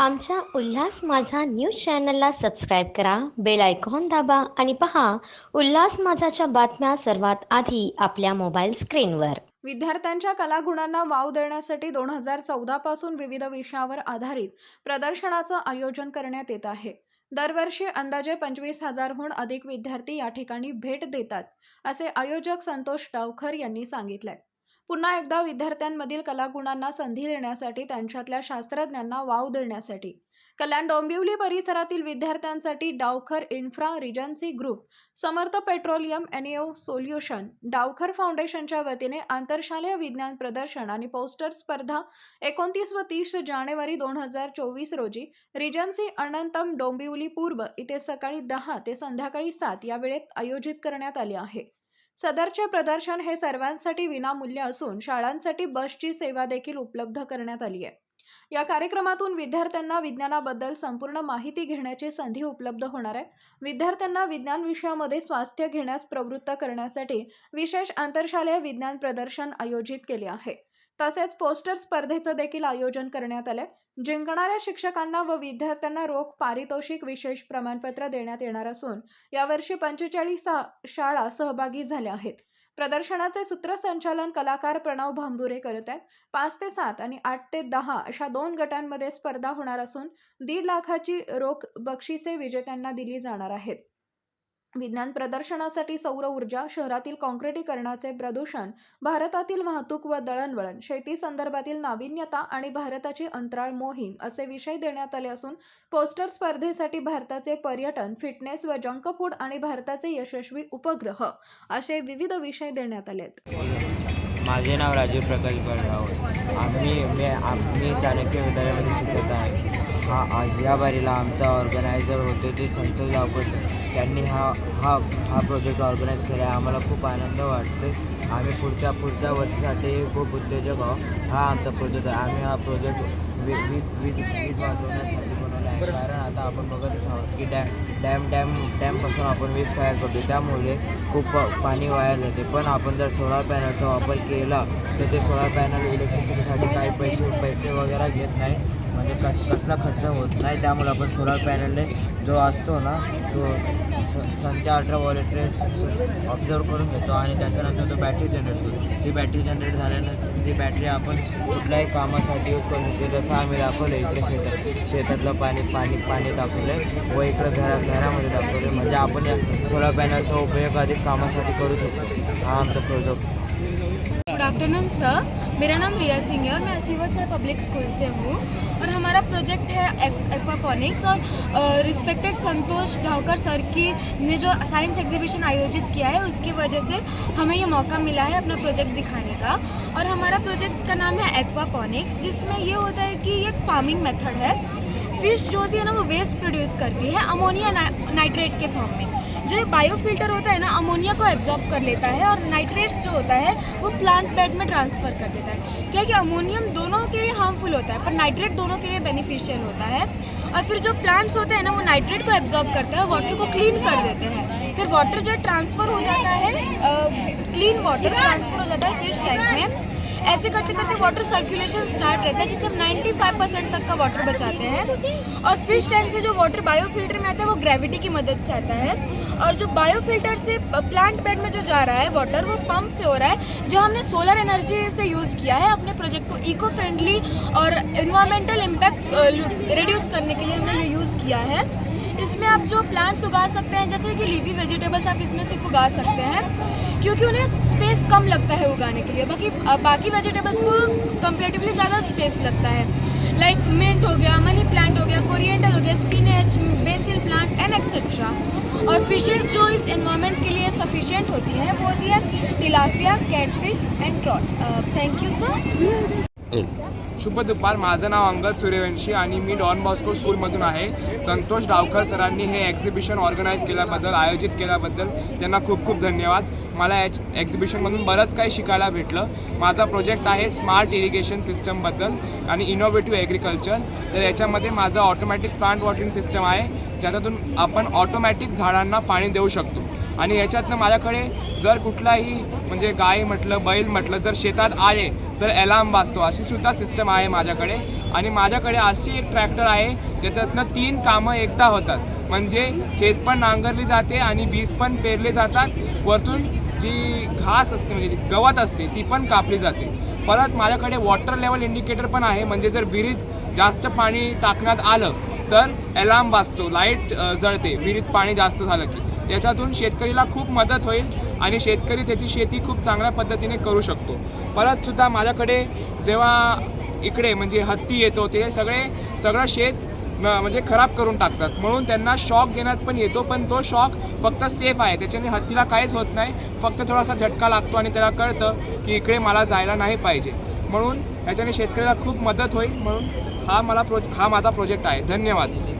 आमच्या उल्हास माझा न्यूज चॅनलला सबस्क्राईब करा बेल आयकॉन दाबा आणि पहा उल्हास माझाच्या बातम्या सर्वात आधी आपल्या मोबाईल स्क्रीनवर. विद्यार्थ्यांच्या कलागुणांना वाव देण्यासाठी दोन हजार चौदा पासून विविध विषयावर आधारित प्रदर्शनाचं आयोजन करण्यात येत आहे. दरवर्षी अंदाजे पंचवीस हजारहून अधिक विद्यार्थी या ठिकाणी भेट देतात असे आयोजक संतोष डावखर यांनी सांगितलंय. पुन्हा एकदा विद्यार्थ्यांमधील कलागुणांना संधी देण्यासाठी त्यांच्यातल्या शास्त्रज्ञांना वाव देण्यासाठी. कल्याण डोंबिवली परिसरातील विद्यार्थ्यांसाठी Dawkhar infra regency group Samarth petroleum NAO solution Dawkhar फाउंडेशनच्या वतीने आंतरशालेय विज्ञान प्रदर्शन आणि पोस्टर स्पर्धा एकोणतीस व तीस जानेवारी दोन हजार चोवीस रोजी रिजन्सी अनंतम डोंबिवली पूर्व इथे सकाळी दहा ते संध्याकाळी सात या वेळेत आयोजित करण्यात आले आहे. सदरचे प्रदर्शन हे सर्वांसाठी विनामूल्य असून शाळांसाठी बसची सेवा देखील उपलब्ध करण्यात आली आहे. या कार्यक्रमातून विद्यार्थ्यांना विज्ञानाबद्दल संपूर्ण माहिती घेण्याची संधी उपलब्ध होणार आहे. विद्यार्थ्यांना विज्ञान विषयामध्ये स्वास्थ्य घेण्यास प्रवृत्त करण्यासाठी विशेष आंतरशालेय विज्ञान प्रदर्शन आयोजित केले आहे. तसेच पोस्टर स्पर्धेचं देखील आयोजन करण्यात आलंय. जिंकणाऱ्या शिक्षकांना व विद्यार्थ्यांना रोख पारितोषिक विशेष प्रमाणपत्र देण्यात येणार असून यावर्षी पंचेचाळीस शाळा सहभागी झाल्या आहेत. प्रदर्शनाचे सूत्रसंचालन कलाकार प्रणव भांबुरे करत आहेत. पाच ते सात आणि आठ ते दहा अशा दोन गटांमध्ये स्पर्धा होणार असून दीड लाखाची रोख बक्षिसे विजेत्यांना दिली जाणार आहेत. विज्ञान प्रदर्शनासाठी सौर ऊर्जा शहरातील काँक्रिटीकरणाचे प्रदूषण भारतातील वाहतूक व दळणवळण शेती संदर्भातील नाविन्यता आणि भारताची अंतराळ मोहीम असे विषय देण्यात आले असून पोस्टर स्पर्धेसाठी भारताचे पर्यटन फिटनेस व जंक फूड आणि भारताचे यशस्वी उपग्रह असे विविध विषय देण्यात आलेत. माझे नाव राजीव प्रकाश बळराव. आम्ही मी आम्ही चाणक्य विद्यालयामध्ये शिकत आहे. हा आ- या बारीला आमचा ऑर्गनायझर होते ते संतोष गावकर त्यांनी हा हा हा प्रोजेक्ट ऑर्गनाईज केला आहे. आम्हाला खूप आनंद वाटतो आम्ही पुढच्या पुढच्या वर्षासाठी खूप उद्योजक आहोत. हा आमचा प्रोजेक्ट आहे. आम्ही हा प्रोजेक्ट वीज वीज वीज वाचवण्यासाठी बनवलं आहे. कारण आता आपण बघतच आहोत की डॅम डॅम डॅम डॅमपासून आपण वीज तयार करतो त्यामुळे खूप पाणी वाया जाते. पण आपण जर सोलार पॅनलचा वापर केला तर ते सोलार पॅनल इलेक्ट्रिसिटीसाठी काही पैसे पैसे वगैरे घेत नाही. म्हणजे कस कसला खर्च होत नाही. त्यामुळे आपण सोलार पॅनलने जो असतो ना तो स सनच्या अठरा वॉलेटरे ऑब्झर्व करून घेतो आणि त्याच्यानंतर तो बॅटरी जनरेट होतो. ती बॅटरी जनरेट झाल्यानंतर ती बॅटरी आपण कुठल्याही कामासाठी यूज करू शकतो. जसं आम्ही दाखवलं इकडे शेतात शेतातलं पाणी पाणी पाणी दाखवलं आहे व इकडं घरा घरामध्ये दाखवलं म्हणजे आपण या सोलार पॅनलचा उपयोग अधिक कामासाठी करू शकतो. हा आमचा प्रोजेक्ट. आफ्टरनून सर मेरा नाम रिया सिंह है और मैं अचीवर सर पब्लिक स्कूल से हूँ। और हमारा प्रोजेक्ट है एक्वापॉनिक्स और रिस्पेक्टेड संतोष ढावकर सर की ने जो साइंस एग्जीबिशन आयोजित किया है, उसकी वजह से हमें ये मौका मिला है अपना प्रोजेक्ट दिखाने का। और हमारा प्रोजेक्ट का नाम है एक्वापॉनिक्स जिसमें ये होता है कि ये एक फ़ार्मिंग मेथड है। फ़िश जो होती है ना, वो वेस्ट प्रोड्यूस करती है अमोनिया नाइट्रेट के फॉर्म में। जो बायोफिल्टर होता है ना अमोनिया को एब्जॉर्ब कर लेता है और नाइट्रेट्स जो होता है, वो प्लांट बेड में ट्रांसफ़र कर देता है। क्या कि अमोनियम दोनों के लिए हार्मफुल होता है, पर नाइट्रेट दोनों के लिए बेनिफिशियल होता है। और फिर जो प्लांट्स होते हैं ना, वो नाइट्रेट को एब्जॉर्ब करते हैं वाटर को क्लीन कर देते हैं। फिर वाटर जो ट्रांसफ़र हो जाता है क्लीन वाटर ट्रांसफ़र हो जाता है फ़िश टैंक में। ऐसे करते करते वाटर सर्कुलेशन स्टार्ट रहता है, जिससे हम 95 परसेंट तक का वाटर बचाते हैं। और फ़िश टैंक से जो वाटर बायोफिल्टर में आता है, वो ग्रेविटी की मदद से आता है। और जो बायोफिल्टर से प्लांट बेड में जो जा रहा है वाटर वो पंप से हो रहा है, जो हमने सोलर एनर्जी से यूज़ किया है अपने प्रोजेक्ट को इको फ्रेंडली और इन्वायरमेंटल इम्पैक्ट रिड्यूस करने के लिए हमने ये यूज़ किया है। इसमें आप जो प्लांट्स उगा सकते हैं, जैसे कि लीफी वेजिटेबल्स आप इसमें सिर्फ़ उगा सकते हैं, क्योंकि उन्हें स्पेस कम लगता है उगाने के लिए। बाकी बाकी वेजिटेबल्स को कंपेरेटिवली ज़्यादा स्पेस लगता है। लाइक मिंट हो गया मनी प्लांट हो गया कोरिएंडर हो गया spinach basil plant and etcetera और फिशेस जो इस एनवायरनमेंट के लिए सफिशेंट होती हैं, वो होती है tilapia catfish and trout thank you sir शुभ दुपार. माझं नाव अंगद सूर्यवंशी आणि मी डॉन बॉस्को स्कूलमधून आहे. संतोष डावकर सरांनी हे एक्झिबिशन ऑर्गनाईज केल्याबद्दल आयोजित केल्याबद्दल त्यांना खूप खूप धन्यवाद. मला याच एक्झिबिशनमधून बरंच काही शिकायला भेटलं. माझा प्रोजेक्ट आहे स्मार्ट इरिगेशन सिस्टमबद्दल आणि इनोव्हेटिव्ह ॲग्रिकल्चर तर याच्यामध्ये माझा ऑटोमॅटिक प्लांट वॉटरिंग सिस्टम आहे. ज्याच्यातून आपण ऑटोमॅटिक झाडांना पाणी देऊ शकतो. आणि याच्यातनं माझ्याकडे जर कुठलाही म्हणजे गाय म्हटलं बैल म्हटलं जर शेतात आले तर अलार्म वाजतो. अशी सुद्धा सिस्टम आहे माझ्याकडे. आणि माझ्याकडे अशी एक ट्रॅक्टर आहे ज्याच्यातनं तीन कामं एकदा होतात. म्हणजे शेत पण नांगरली जाते आणि बीज पण पेरले जातात. वरतून जी घास असते म्हणजे गवत असते ती पण कापली जाते. परत माझ्याकडे वॉटर लेवल इंडिकेटर पण आहे. म्हणजे जर विहिरीत जास्त पाणी टाकण्यात आलं तर अलार्म वाजतो. लाइट जळते. विहिरीत पाणी जास्त झालं की. त्याच्यातून शेतकरीला खूप मदत होईल आणि शेतकरी त्याची शेती खूप चांगल्या पद्धतीने करू शकतो. परतसुद्धा माझ्याकडे जेव्हा इकडे म्हणजे हत्ती येतो ते सगळे सगळं शेत न म्हणजे खराब करून टाकतात. म्हणून त्यांना शॉक देण्यात पण येतो पण तो शॉक फक्त सेफ आहे. त्याच्याने हत्तीला काहीच होत नाही. फक्त थोडासा झटका लागतो आणि त्याला कळतं की इकडे मला जायला नाही पाहिजे. म्हणून याच्याने शेतकऱ्याला खूप मदत होईल. म्हणून हा मला प्रोजे हा माझा प्रोजेक्ट आहे. धन्यवाद.